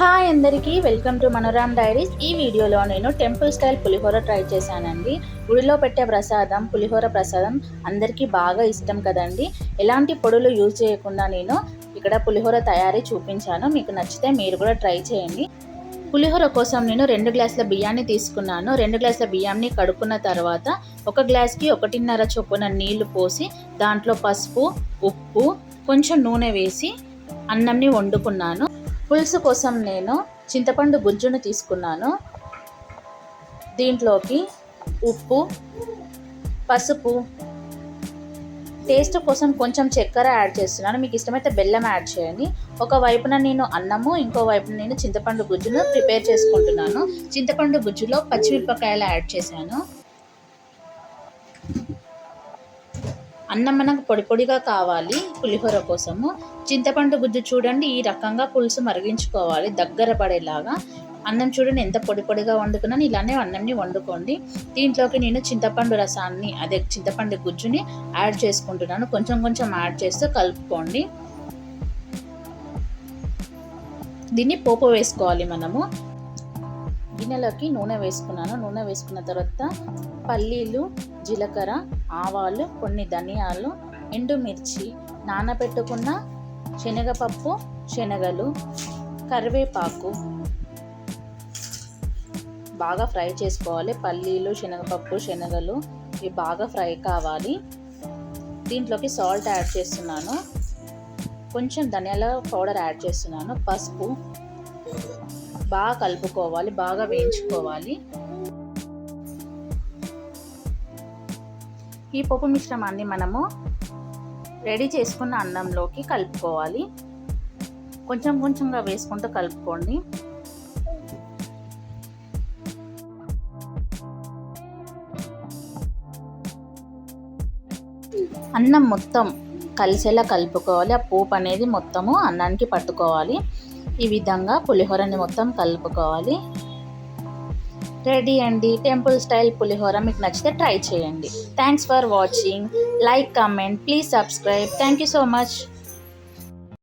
Hi అందరికీ welcome to మనోరామ్ diaries. ఈ వీడియోలో నేను టెంపుల్ స్టైల్ పులిహోర ట్రై చేశానండి. గుడిలో పెట్టే ప్రసాదం పులిహోర ప్రసాదం అందరికీ బాగా ఇష్టం కదండి. ఎలాంటి పొడులు యూజ్ చేయకుండా నేను ఇక్కడ పులిహోర తయారీ చూపించాను. మీకు నచ్చితే మీరు కూడా ట్రై చేయండి. పులిహోర కోసం నేను రెండు గ్లాసుల బియ్యాన్ని తీసుకున్నాను. రెండు గ్లాసుల బియ్యాన్ని కడుక్కున్న తర్వాత ఒక గ్లాస్కి ఒకటిన్నర చొప్పున నీళ్ళు పోసి దాంట్లో పసుపు ఉప్పు కొంచెం నూనె వేసి అన్నంని వండుకున్నాను. పులుసు కోసం నేను చింతపండు గుజ్జును తీసుకున్నాను. దీంట్లోకి ఉప్పు పసుపు. టేస్ట్ కోసం కొంచెం చక్కెర యాడ్ చేస్తున్నాను. మీకు ఇష్టమైతే బెల్లం యాడ్ చేయండి. ఒక వైపున నేను అన్నము ఇంకో వైపున నేను చింతపండు గుజ్జును ప్రిపేర్ చేసుకుంటున్నాను. చింతపండు గుజ్జులో పచ్చిమిరపకాయలు యాడ్ చేశాను. అన్నం మనకు పొడి పొడిగా కావాలి పులిహోర కోసము. చింతపండు గుజ్జు చూడండి ఈ రకంగా పులుసు మరిగించుకోవాలి దగ్గర పడేలాగా. అన్నం చూడండి ఎంత పొడి పొడిగా వండుకున్నాను. ఇలానే అన్నంని వండుకోండి. దీంట్లోకి నేను చింతపండు రసాన్ని అదే చింతపండు గుజ్జుని యాడ్ చేసుకుంటున్నాను. కొంచెం కొంచెం యాడ్ చేస్తూ కలుపుకోండి. దీన్ని పోపు వేసుకోవాలి మనము. గిన్నెలోకి నూనె వేసుకున్నాను. నూనె వేసుకున్న తర్వాత పల్లీలు జీలకర్ర ఆవాలు కొన్ని ధనియాలు ఎండుమిర్చి నానబెట్టుకున్న శనగపప్పు శనగలు కరివేపాకు బాగా ఫ్రై చేసుకోవాలి. పల్లీలు శనగపప్పు శనగలు ఇవి బాగా ఫ్రై కావాలి. దీంట్లోకి సాల్ట్ యాడ్ చేస్తున్నాను. కొంచెం ధనియాల పౌడర్ యాడ్ చేస్తున్నాను. పసుపు బాగా కలుపుకోవాలి బాగా వేయించుకోవాలి. ఈ పప్పు మిశ్రమాన్ని మనము రెడీ చేసుకున్న అన్నంలోకి కలుపుకోవాలి. కొంచెం కొంచెంగా వేసుకుంటూ కలుపుకోండి. అన్నం మొత్తం కలిసేలా కలుపుకోవాలి. ఆ పోపు అనేది మొత్తము అన్నానికి పట్టుకోవాలి. ఈ విధంగా పులిహోరని మొత్తం కలుపుకోవాలి. రెడీ అండి. టెంపుల్ స్టైల్ పులిహోర మీకు నచ్చితే ట్రై చేయండి. Thanks for watching like comment please subscribe thank you so much